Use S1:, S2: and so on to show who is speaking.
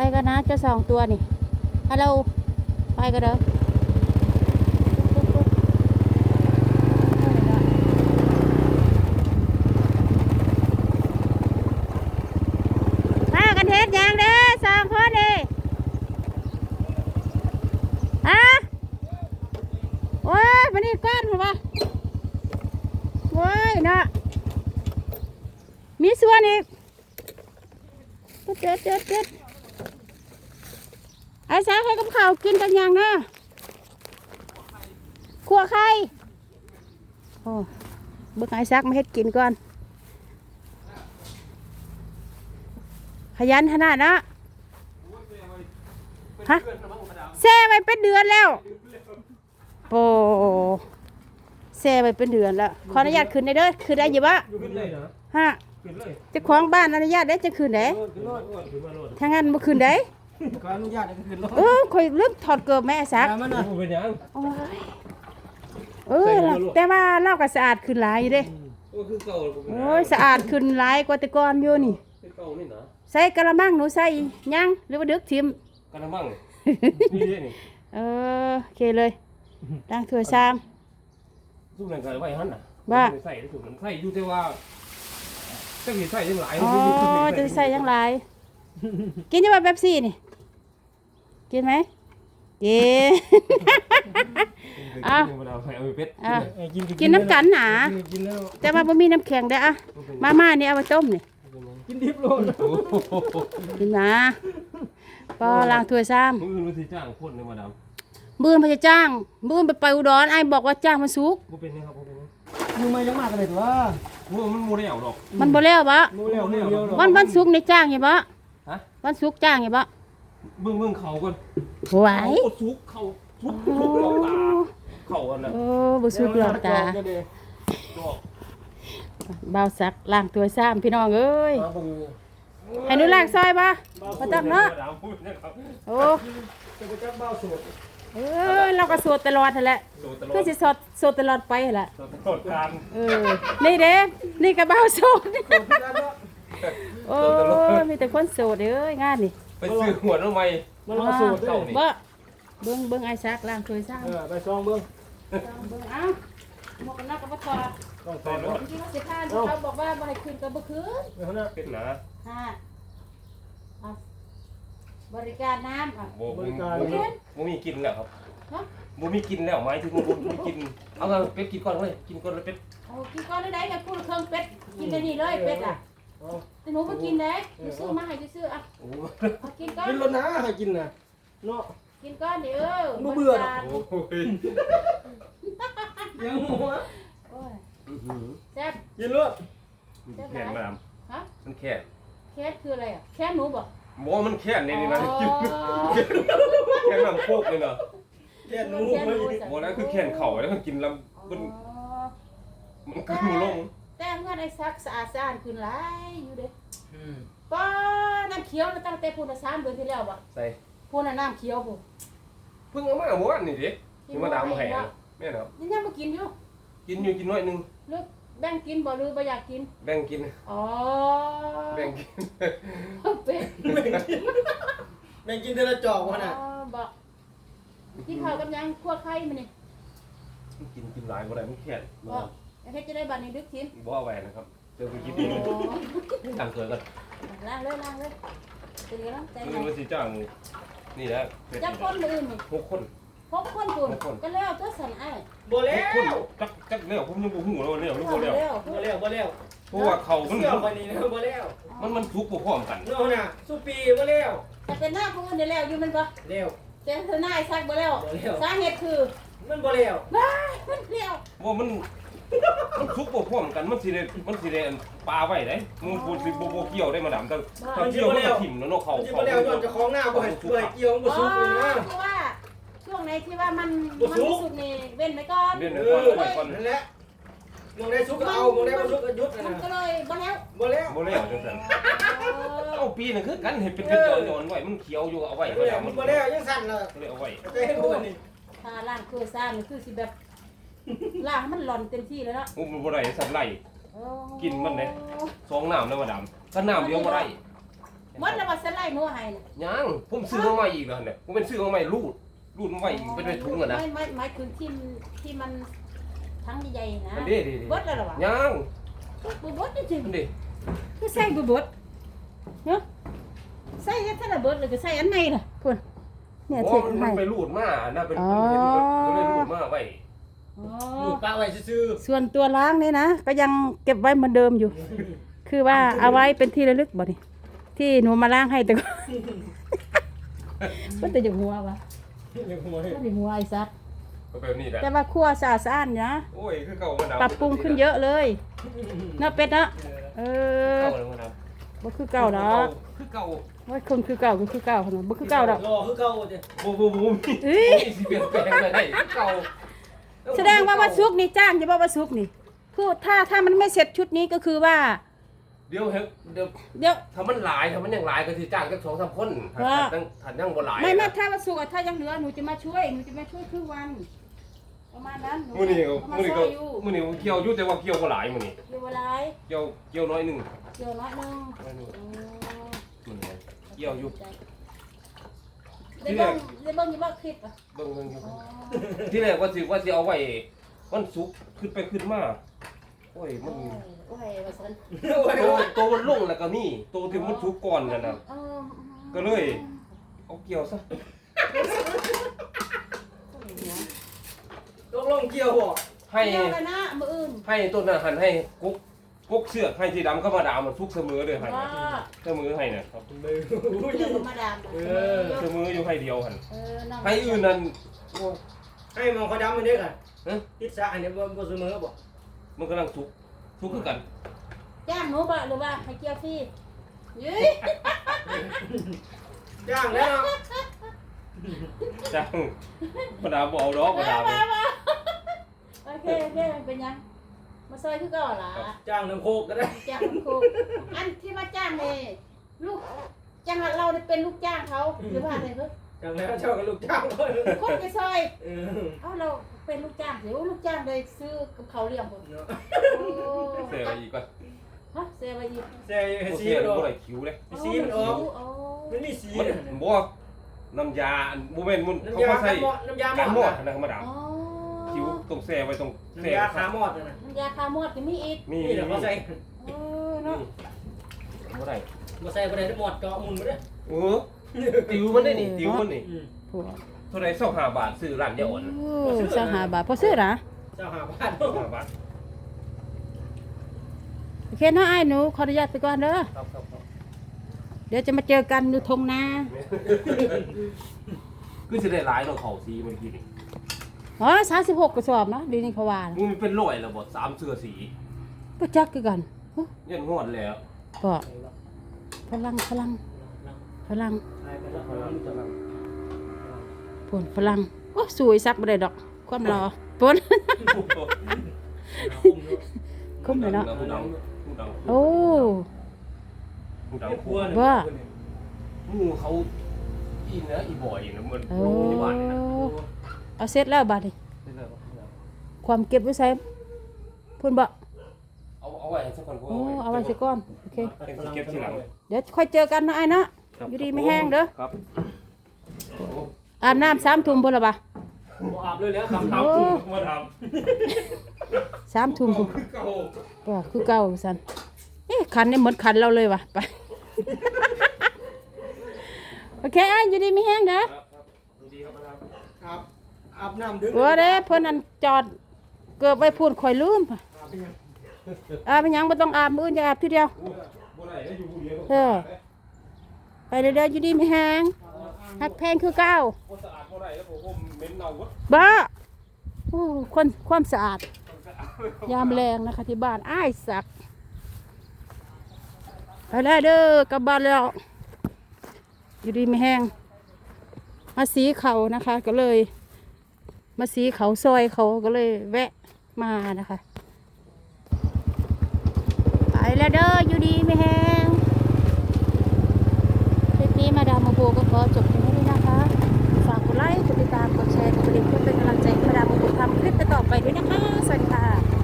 S1: ไปกันนะเจะสองตัวนี่ฮัลโหลไปกันเด้อมากันเทศยังเด้อสองคนนี่ฮะโอ้ยมานี่ก้อนผมวะโอ้ยเนามีส่วนอีกเจ็ดเจ็ดเจ็ด ไอ้สาให้กับข้าวกินกันยังนะขัวไข่โอ้เบิ่งไอ้ซักมาเฮ็ดกินก่อน ขยันขนาดนะฮะแช่ไว้เป็นเดือนแล้วโอ้แช่ไว้เป็นเดือนแล้ว ขออนุญาตขึ้นได้เด้อขึ้นได้อยี่บะ
S2: ขึ้นเลยนะ
S1: ฮะ
S2: ขึ้นเลย
S1: เจ้าของบ้านอนุญาตได้จะขึ้นได้
S2: ขึ้นรถขึ้นมาโลด
S1: ถ้างั้นบ่ขึ้นได้
S2: ขออนุญาตให้ขึ้นรถ
S1: เออคอยเริ่มถอดเกือบแม่ซัก
S2: มันนะเป็นยัง
S1: โอ้ยเออล่ะแต่ว่าเราก็สะอาดขึ้นหลายอยู่เด้
S2: โอ้คือเก่า
S1: โอ้ยสะอาดขึ้นหลายกว่าแต่ก่อนอยู่นี่
S2: คือเก่านี่นะ
S1: ใส่กระมังหนูใส่ยังหรือว่าดึกทิม
S2: กระมังนี่นี่
S1: เออโอเคเลยล้างถ้วยชาม
S2: ทุกอย่างก็ไว้หันน่ะ
S1: ว่า
S2: ใส่ได้ถูกมันใส่อยู่แต่ว่าจะมีใส่ยังหลาย
S1: อ๋อจะใส่ยังหลายกินยังไงเป๊ปซี่นี่ กินไหมกิน
S2: อ้าวเอาใส่เอาไปเป็ด
S1: อะกินน้ำกันหนา
S2: กินแล้ว
S1: แต่ว่าบ่มีน้ำแข็งเด้ออะมาม่านี่เอามาต้มนี่
S2: กินดิบโลด
S1: กินนะพอล้างถ้วยซ้
S2: มึงรู้สิจ้างคนเลยมาดามำ
S1: มื้อมันจะจ้างมื้อไปไปอุดรไอ้บอกว่าจ้างมันสุก
S2: บ่เป็นนะครับบ่เป็น
S3: มึงมายังมากกันเลยตัว
S2: บ่มันบ่ได้เอาดอก
S1: มันบ่แล้วบ่
S3: มูเร็วมูเร็วหรอ
S1: วันวันศุกร์นี่จ้างอยู่บ่
S2: ฮะ
S1: วันศุกร์จ้างอยู่บ่
S2: เบิ่งเบิ่งเขาก่อน
S1: ไหว
S2: โอ้สุกเขาสุกสุกเราตาเขาอันน่ะ
S1: โอ้บ่สุกหรอกตา
S2: ดอก
S1: บ่าวสักล้างถ้วยซ้ำพี่น้องเอ้ย
S2: มาเบิ่ง
S1: ให้หนูล้างซอยบ่บ่ต้องเนาะ
S2: ดามพูดนะครับ
S1: โอ้
S3: จะไปจับเบ้าสูตร
S1: เออเราก็สวดตลอดนั่นแหละ
S2: โดดตลอ
S1: คือ
S2: ด
S1: สิสวดสวดตลอดไปนั่นแหละ
S2: โดดตลอดการ
S1: เออนี่เด้นี่ก็บ่าวโสด
S3: ที่ด้านเนาะ
S1: โอ้ยมีแต่คนโสดเด้อยงานนี่
S2: ไปซื้อหัวน้ำไม้
S3: มันมาสูตร
S2: เจ้า
S3: ด้วย
S2: นี่
S1: บ่เบิ่งเบิ่งไอ้ซักล้างถ้วยซ้ำ
S3: เออไปซองเบิ้ง
S1: เบิ่งเอ้าหมวกกันน็อกก็บ่ถอด
S3: ต้อง
S2: ใส่รถ
S1: จริงๆว่าสิพานเขาบอกว่าบ่ให้ขึ้นก็บ่ขึ้น
S3: เดี๋ยวนะ
S2: เป็นหนา
S1: ฮะเอาบริการน้ำอะ
S2: โบโบมีกินแล้วครับ
S1: ฮะ
S2: โบมีกินแล้วหมายถึงโบมีกิน เอาเงินเป็ดกินก่อนเลยกินก่อนเลยเป็ด
S1: เอากินก่อนได้ๆกับพูดเครื่องเป็ดกินได้นี่เลยเป็ดอะ
S3: เอา
S1: แต่หนูบ่กินเด้อยู่ซื้อมาให้ซื้อๆอะ
S2: โอ้
S1: เอากินก่อน
S3: กินรถนะให้กินนะเนาะ
S1: กินก้อนเดี๋ยว
S3: บ่เบื่อหรอก
S1: บริการ
S2: โห
S3: ยังหัว
S1: โอ้ยแซ่บ
S3: กินรถ
S2: แข็งมาด
S1: ฮะ
S2: มันแข็ง
S1: แค่คืออะไรอะแค่หนูบอก
S2: บอกมันแข็งในนี่นะ
S1: อ๋อ
S2: กินแข็งลำโคกเลยเนาะ
S3: แค่หนู
S1: แค่หนู
S2: บอกแล้วคือแข็งเข่าแล้วก็กินลำ
S1: อ๋
S2: มัน
S1: อ
S2: มันคือมูลง
S1: แต่เมื่อไอ้ซักสะอาดสะอาดขึ้นหลายอยู่เด้
S3: อืม
S1: ป้าน้ำเขียวน่ะตั้งแต่พูนน่ะสามเดือนที่แล้วบ่
S2: ใส่
S1: พูนน่ะน้ำเขียวบ่
S2: เพิ่งเอามาเมื่อวานนี่ดิที่มาดามมาให้แม่ครับ
S1: ยังยังบ่กินอยู่
S2: กินอยู่กินน้อยนึง
S1: หรือแบ่งกินบ่หรือบ่อยากกิน
S2: แบ่งกิน
S1: อ๋อ
S2: แบ่งกิน
S1: เป็ด
S3: แม่งกินเดือนละจอกวะน่ะ
S1: อ๋อบ่กินข้าวกับหยังคั่วไข่มื้อนี่
S2: กินกินหลายบ่ได้มันแข็ง
S1: บ่เฮ็ดจะได้บัดนี้ดึกกิน
S2: บ่เอาไว้นะครับเดี๋ยวไปกินเองต่างเกิดกัน
S1: ล้างเลยล้างเลยเป็นกำลังใจ
S2: มึ
S1: ให้
S2: งมาสิจ้างนี่แหละ
S1: จักคนมื้ออื่นนี่
S2: หกคน
S1: พกคนปุ่น
S2: พกคน
S1: ก็แล้วก็สันไอ้
S3: บ่แล้
S2: หกคน
S3: ว
S2: จักจักแล้วผมยังบ่ฮู้แล้วเนี่ยมันบ่แล้ว
S1: แล้ว
S3: บ่แล้วบ่แล้ว
S2: เพราะว่าเขามัน
S3: เสี่ยวไปนี่นะบ่แล้ว
S2: มันมันทุกข์บ่พร้อมกัน
S3: เนาะน่ะสุปีบ่แล้ว
S1: แต่เป็นหน้าผู้อื่นได้แล้วอยู่มันบ่
S3: แล้ว
S1: แต่เธอหน้าไอ้ซักบ่แล้ว
S3: บ่แล้ว
S1: สาเหตุคือ
S3: มันบ่แล้ว
S1: ว้ายมันเลี้ยว
S2: ว่ามัน มันทุกข์บ่พร้อมกันมันสิได้มันสิได้ปลาไว้ได้มึงบ่สิบ่บ่เกี่ยวได้มาดามแต่ถ้าเกี่ยวมันก็ถิ่มแล้วเนาะเขา
S3: มันสิ
S2: เขา
S3: บ่แล้วย้อนเจะของหน้าบ่ให้บ่ให้เกี่ยวมันบ่
S1: อ๋อ
S3: สุกเลยนะ
S1: คือว่าช่วงไหนที่ว่ามัน
S3: บ่
S1: มัน
S3: สุก
S1: ไม่สุกนี่เว้นไว้ก่อน
S2: เรียน
S3: เอ
S2: ไว้ก่อน
S3: อ
S2: ไว้ก่อน
S3: นั่นแหละมองได้สุกก็เอามองได้บ่สุกก็หยุด
S1: มัน
S3: นะ
S1: ก็เลยบ่แล้ว
S3: บ่แล้ว
S2: บ่แล้วจังซั่น
S1: เออ
S2: เอาปีนึงคือกันเห็นเป็นเป็นย้อนๆไว้มันเขียวอยู่เอาไว้
S3: บ่
S2: บ่
S3: แล้
S2: แล้วว
S3: มั
S2: มันน
S3: บ่แล้วยังสั่นเลย
S2: ก็เลยเอาไว้
S3: เต้นบ่นี่
S1: ถ้าล้างคือซ่านี่คือสิแบบ ล้างให้มันหล่อนเต็มที่แล้วเนาะ
S2: อุ้มบ่ได้สัตว์ไล่
S1: โอ้
S2: กินมันเด้ สองน้ำแล้วมาดามถ้าน้ำเดียวบ่ได้แห
S1: มดแล้วว่าสไลด์หนูให้น่ะ
S2: ยังผมซื้อมาใหม่อีกแล้วเนี่ยผมเป็นซื้อมาใหม่รูดรูดมาใหม่อีกเป็นไปถุงอะนะ
S1: ไม่ไม่หมายถึงที่มันที่มันทั้งใหญ่ๆนะ
S2: อันนี้ดิ
S1: เบดแล้วเหรอวะ
S2: ยัง
S1: บ่เบดจริง
S2: อันนี้
S1: ๆคือใส่บ่เบดเนาะใส่กันเท่าไหร่เบิดเลยก็ใส่อันในน่ะพุ่นเนี่ย
S2: โอ้
S1: เท
S2: มัน
S1: ให้
S2: ไปรูดมาน่าเป็น
S1: อ๋อ
S2: เห็นก็เลยรูดมาไว้
S1: อ๋อ
S3: ลูกป้าไว้ซื่อ
S1: ส่วนตัวล้างนี่นะก็ยังเก็บไว้เหมือนเดิมอยู่ คือว่าเอาไว้เป็นที่ระลึกบ่นี่ที่หนูมาล้างให้แต่ก็ก็แต่จะหัววะ
S3: ๆเดี๋ยวผมเอาให้
S1: ก็ได้หัวไอ้ซัก
S2: ก็แบบนี้แหละ
S1: แต่ว่าครัวสะอาดสะอ้านนะ
S2: โอ้ยคือเก่ามันดาว
S1: ปรับปรุงขึ้นเยอะเลยเนาะเป็ดเนาะเออ
S2: เก่าเลยมันดาว
S1: บ่คือเก่าดอก
S2: คือเก่า
S1: ว่าคนคือเก่าก็คือเก่าขนาดบ่คือเก่าดอก
S3: รอคือเก่าจ้ะ
S2: โบูบูบูมี
S1: เอ้ย
S2: มีสิเปลี่ยนแปลงเลยคือเก่า
S1: แสดงว่าว่าซุกนี่จ้างจะบ่ว่าซุกนี่คือถ้าถ้ามันไม่เสร็จชุดนี้ก็คือว่า
S2: เดี๋ยวเฮ้ยเดี๋ยว
S1: เดี๋ยว
S2: ถ้ามันหลายถ้ามันยังหลายก็สิจ้างกันสองสามคนถ้า
S1: ว่า
S2: ถ้าถ้ายังบ่หลาย
S1: ไม่ไม่ถ้าว่าสุกอะถ้ายังเหลือหนูจะมาช่วยหนูจะมาช่วยครึ่งวัน ประมาณนั้นห
S2: มื้อนี้ก็
S1: มา
S2: มื้อนี้
S1: ช่
S2: ก็
S1: วยอยู่
S2: มื้อนี้ก็เกี่ยวอยู่แต่ว่าเกี่ยวบ่หลายมื้อนี้
S1: เดี๋ยวเวลา
S2: เกี่ยวเกี่ยวน้อยหนึง
S1: เดี๋ยวน้อยหนึง
S2: น้อยหนึง
S1: อ๋อ
S2: มื้อนี้เกี่ยวอยู่
S1: ได้เบิ่งได้เบิ่งอยู่บ่คลิปอะ
S2: เบิ่งเบิ่งอยู่
S1: อ๋อ
S2: ที่แรกว่าสิว่าสิเอาไว้วันศุกร์ขึ้นไปขึ้นมาโอ้ยมัน
S1: โอ้ยว่าซั่น
S3: โอ้ย
S2: โตโตมันลงแล้วก็มีโตที่มันสุกก่อนนั่นน่ะ
S1: เออ
S2: ก็เลย เอาเกี่ยวซะ
S3: ตกลงเกี่ยวบ่
S2: ให้
S1: เดี๋ยวกันนะมื้ออื่น
S2: ให้ต้นน่ะหันให้กุ๊กกุ๊กเสือกให้สีดำเข้ามาดามมันทุกเสมอเลยให้
S1: ว่า
S2: เสมอให้น่ะครับ
S3: เลย
S1: เดี๋ยวมาดาม
S3: เออ
S2: เสมออยู่ให้เดียวหัน
S1: เออน้อง
S2: ให้อื่นนั่นโอ้ย
S3: ให้มองเขาดำมันเด้อค่ะ
S2: ฮะ
S3: ทิศซะอันนี้บ่บ่เสมอบ่
S2: มันกำลังสุกสุกคือกัน
S1: จ้างหนูบ่หรือว่าให้เกี่ยวฟรีเย้ย
S3: จ้างแล้วเนาะ
S2: จังมาดามบ่เอาดอกมาดาม
S1: มามาโอเคโอเคเป็นยัง มาซอยคือเก่าล่ะ
S3: จ้างน้ำโคกก็ได้
S1: จ้างครูอันที่มาจ้างเนี่ยลูกจ้างเราได้เป็นลูกจ้างเขาหรือว่าอะไรเพิ่น
S3: จ้างแล้วเจ้ากับลูกจ้างก็
S1: คนไปซอย
S3: เออ
S1: เอ้าเราเป็นลูกจ้างเดี๋ยวลูกจ้างได้ซื้อกับเขาวเลี้ยงผม
S3: เนาะ
S1: โอ้
S2: เสียไปอีกก่อน
S1: ฮะเสียไปอีก
S3: ใส่
S2: โอ้
S3: สี
S2: เสีย
S3: มันออก
S2: บ่ได้คิวเลย
S3: สีมันออก
S1: โอ้
S3: มันมีสี
S2: มัน
S3: น่ะ
S2: บ่น้ำยาอันบ่แม่นมันเขา
S3: น้ำยา
S2: ก็ใส่
S3: น้ำยาหม
S2: การหม
S3: อ
S2: อ
S3: ด
S2: ดนะมาดาม
S1: อ๋อ
S2: คิว ตรงแซ่ไว้ตรงแซ่
S3: น้ำยาขาหมอดนะ
S1: น้ำยาคาหมดก็มีอีก
S2: มี
S3: นี่แหละเขาใส่
S1: เออเนาะ
S2: บ่ได้
S3: มาใส่บ่ได้หมอดเจาะมุนบ่ได้
S2: เออติวมันได้นี่ติวมันนี่
S3: อืม
S1: ผัว
S2: เท่าไหร่25บาทซื้อร้านเดียวอ่อน
S1: โอ้สหาบาทพอซื้อนะ
S3: เจ้าหาบ้าน
S2: 25บาท
S1: โอเคเนาะไอ้ายหนูขออนุญาตไปก่อนเด้อ
S2: ครับครับครับ
S1: เดี๋ยวจะมาเจอกันอยู่ทงนา
S2: คือสิได้หลายเนาะเขาสีเมื่อกี้นี่
S1: อ๋อสามสิบหกกระสอบเนาะดีนี่เขาว่านะ
S2: มันเป็นร้อยแล้วบ่สามเสื้อสี
S1: ก็จักคือกัน
S2: ยันงอดแล้ว
S1: ก็พลังพลังพลังผลพลังโอ้สวยซักบ่ได้ดอก ความรอปนคุ้มเลยเนาะ
S2: ผู้ดังผู้ดัง
S1: โอ้
S2: ผู้ดัง
S3: ครัว
S1: ว่า
S2: หมู่เขาอีนะอีบ่อยนะเหมือน
S1: โอ้
S2: โรงพยาบาลนี่นะ
S1: เอาเสร็จแล้วบัดนี้ความเก็บไว้ใส่พุ่นบ่
S2: เอาเอาไว้ให้สักคนกู
S1: โอ้
S2: เอาไว้
S1: เอาไว้สิก่อนโอเค
S2: เป็นสิเก็บทีหลัง
S1: เดี๋ยวค่อยเจอกันเนาะไอ้เนาะอยู่ดีไม่แห้งเด้อ
S2: ครับ
S1: อาบน้ำสามทุ่มพุ่นละบ่
S3: บ่อาบเลยแล้วคำ
S2: ท
S3: ถามำ
S2: มาท
S1: สามทุ่มพุ่นำ
S2: เก่า
S1: ว่าคือเก่าสันเอ๊ะคันนี่เหมือนคันเราเลยว่ะไปโอเคอะอยู่ดีไม่แห้งเด้อ
S2: ดูดีครับมาทำ
S3: อาบ อาบน้ำดึง
S1: เออเด้อเพิ่นอันจอดเกือบไว้พูดข่อยลืม
S3: อาบไปยัง
S1: อาบไปหยังบ่ต้องอาบมื้ออื่นจะอาบทีเดียว
S2: บ่ได้ได้อยู่ผู้เดียว
S1: เออไปเด้อๆอยู่ดีไม่แห้งหักแพงคือเก่า
S2: บ่สะอาดบ่ได้แล้วผมเหม็นเน่าวัด
S1: บ้าโอ้คนความสะอาด ยามแรงนะคะที่บ้านอ้ายสักไปแล้วเด้อกลับบ้านแล้วอยู่ดีไม่แห้งมาสีเขานะคะก็เลย มาสีเขาซอยเขาก็เลยแวะมานะคะไปแล้วเด้ออยู่ดีไม่แห้งคลิปนี้มาดามมาโบก็ขอจบเพียงเท่านี้นะคะ ฝากกดไลค์กดติดตามกดแชร์กดกระดิ่งเพื่อเป็นกำลังใจให้มาดามมาโบทำคลิปต่อไปด้วยนะคะ สวัสดีค่ะ